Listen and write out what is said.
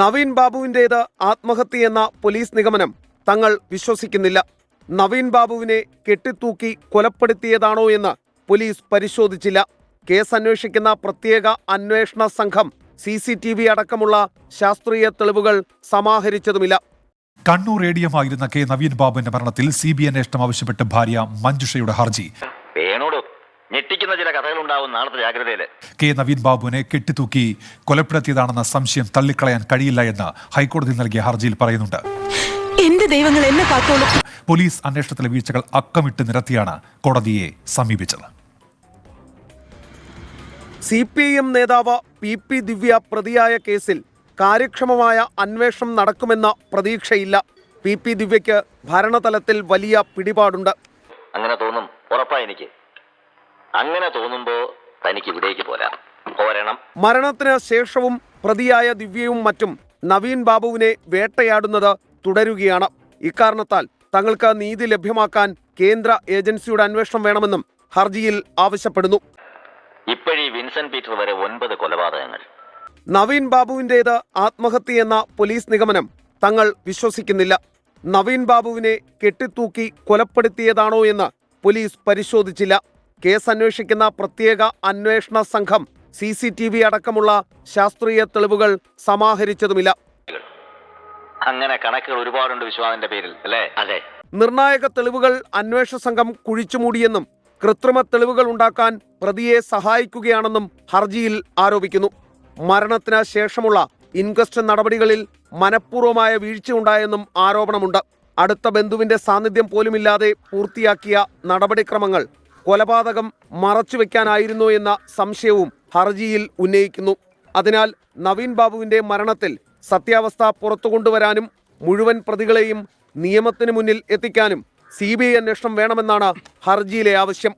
Naveen ബാബുവിന്റേത് ആത്മഹത്യയെന്ന police നിഗമനം തങ്ങൾ വിശ്വസിക്കുന്നില്ല. നവീൻ ബാബുവിനെ കെട്ടിത്തൂക്കി കൊലപ്പെടുത്തിയതാണോ എന്ന് പോലീസ് പരിശോധിച്ചില്ല. കേസ് അന്വേഷിക്കുന്ന പ്രത്യേക അന്വേഷണ സംഘം സി സി ടി വി അടക്കമുള്ള ശാസ്ത്രീയ തെളിവുകൾ സമാഹരിച്ചതുമില്ല. കണ്ണൂർ ഏഡിയമായിരുന്ന കെ നവീൻ ബാബുവിന്റെ മരണത്തിൽ സി ബി അന്വേഷണം ആവശ്യപ്പെട്ട് ഭാര്യ മഞ്ജുഷയുടെ ഹർജി. ഞെട്ടിക്കുന്ന ചില കഥകളുണ്ടാവും നാളത്തെ ജാഗ്രതയിൽ. കെ നവീൻ ബാബുവിനെ കെട്ടിത്തൂക്കി കൊലപ്പെടുത്തിയതാണെന്ന സംശയം തള്ളിക്കളയാൻ കഴിയില്ല എന്ന് ഹൈക്കോടതി നൽകിയ ഹർജിയിൽ പറയുന്നുണ്ട്. എന്റെ ദൈവങ്ങൾ എന്നെ കാത്തോളൂ. പോലീസ് അന്വേഷണത്തിലെ വീഴ്ചകൾ അക്കമിട്ട് നിരത്തിയാണ് കോടതിയെ സമീപിച്ചത്. സി പി ഐ എം നേതാവ് പി പി ദിവ്യ പ്രതിയായ കേസിൽ കാര്യക്ഷമമായ അന്വേഷണം നടക്കുമെന്ന പ്രതീക്ഷയില്ല. പി പി ദിവ്യയ്ക്ക് ഭരണതലത്തിൽ വലിയ പിടിപാടുണ്ട്. അങ്ങനെ തോന്നും ഉറപ്പായി എനിക്ക്. അങ്ങനെ തോന്നുമ്പോ തനിക്ക് ഇവിടേക്ക് പോരാം. പോരണം. മരണത്തിന് ശേഷവും പ്രതിയായ ദിവ്യയും മറ്റും നവീൻ ബാബുവിനെ വേട്ടയാടുന്നത് തുടരുകയാണ്. ഇക്കാരണത്താൽ തങ്ങൾക്ക് നീതി ലഭ്യമാക്കാൻ കേന്ദ്ര ഏജൻസിയുടെ അന്വേഷണം വേണമെന്നും ഹർജിയിൽ ആവശ്യപ്പെടുന്നു. ഇപ്പോഴീ വിൻസെന്റ് പീറ്റർ വരെ ഒൻപത് കൊലപാതകങ്ങൾ. നവീൻ ബാബുവിന്റേത് ആത്മഹത്യയെന്ന പോലീസ് നിഗമനം തങ്ങൾ വിശ്വസിക്കുന്നില്ല. നവീൻ ബാബുവിനെ കെട്ടിത്തൂക്കി കൊലപ്പെടുത്തിയതാണോ എന്ന് പോലീസ് പരിശോധിച്ചില്ല. കേസ് അന്വേഷിക്കുന്ന പ്രത്യേക അന്വേഷണ സംഘം സി സി ടി വി അടക്കമുള്ള ശാസ്ത്രീയ തെളിവുകൾ സമാഹരിച്ചതുമില്ല. അങ്ങനെ കണക്കുകൾ ഒരുപാടുണ്ട് വിശ്വാസിന്റെ പേരിൽ അല്ലേ? അതെ. നിർണായക തെളിവുകൾ അന്വേഷണ സംഘം കുഴിച്ചുമൂടിയെന്നും കൃത്രിമ തെളിവുകൾ ഉണ്ടാക്കാൻ പ്രതിയെ സഹായിക്കുകയാണെന്നും ഹർജിയിൽ ആരോപിക്കുന്നു. മരണത്തിന് ശേഷമുള്ള ഇൻക്വസ്റ്റ് നടപടികളിൽ മനഃപൂർവമായ വീഴ്ചയുണ്ടായെന്നും ആരോപണമുണ്ട്. അടുത്ത ബന്ധുവിന്റെ സാന്നിധ്യം പോലുമില്ലാതെ പൂർത്തിയാക്കിയ നടപടിക്രമങ്ങൾ കൊലപാതകം മറച്ചുവെക്കാനായിരുന്നു എന്ന സംശയവും ഹർജിയിൽ ഉന്നയിക്കുന്നു. അതിനാൽ നവീൻ ബാബുവിന്റെ മരണത്തിൽ സത്യാവസ്ഥ പുറത്തു കൊണ്ടുവരാനും മുഴുവൻ പ്രതികളെയും നിയമത്തിന് മുന്നിൽ എത്തിക്കാനും സി ബി ഐ അന്വേഷണം വേണമെന്നാണ് ഹർജിയിലെ ആവശ്യം.